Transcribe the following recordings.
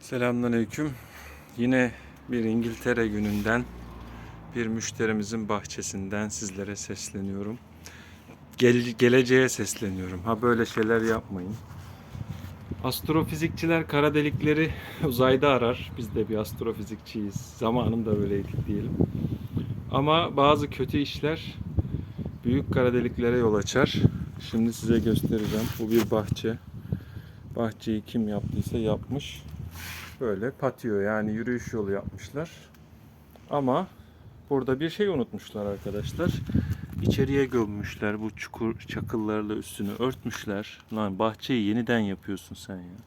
Selamünaleyküm. Yine bir İngiltere gününden bir müşterimizin bahçesinden sizlere sesleniyorum. Gel, geleceğe sesleniyorum. Ha böyle şeyler yapmayın. Astrofizikçiler kara delikleri uzayda arar. Biz de bir astrofizikçiyiz. Zamanında öyleydik diyelim. Ama bazı kötü işler büyük kara deliklere yol açar. Şimdi size göstereceğim. Bu bir bahçe. Bahçeyi kim yaptıysa yapmış böyle patio yani yürüyüş yolu yapmışlar. Ama burada bir şey unutmuşlar arkadaşlar. İçeriye gömmüşler bu çukur çakıllarla üstünü örtmüşler. Lan bahçeyi yeniden yapıyorsun sen ya.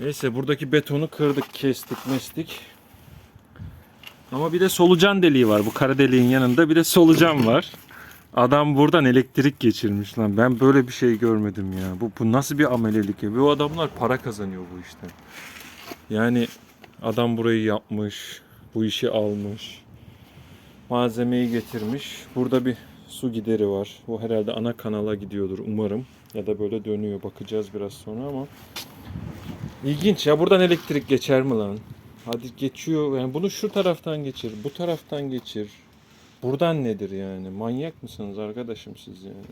Neyse buradaki betonu kırdık, kestik, mestik. Ama bir de solucan deliği var. Bu kara deliğin yanında bir de solucan var. Adam buradan elektrik geçirmiş lan. Ben böyle bir şey görmedim ya. Bu, bu nasıl bir amelelik ya? Bu adamlar para kazanıyor bu işten. Yani adam burayı yapmış, bu işi almış, malzemeyi getirmiş. Burada bir su gideri var. Bu herhalde ana kanala gidiyordur umarım. Ya da böyle dönüyor. Bakacağız biraz sonra ama. İlginç ya buradan elektrik geçer mi lan? Hadi geçiyor. Yani bunu şu taraftan geçir, bu taraftan geçir. Buradan nedir yani? Manyak mısınız arkadaşım siz yani?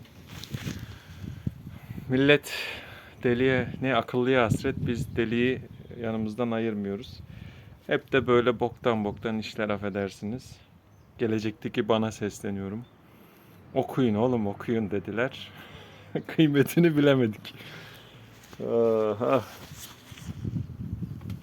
Millet deliye ne akıllıya hasret biz deliyi yanımızdan ayırmıyoruz. Hep de böyle boktan boktan işler affedersiniz. Gelecekteki bana sesleniyorum. Okuyun oğlum okuyun dediler. Kıymetini bilemedik. Ah, ah.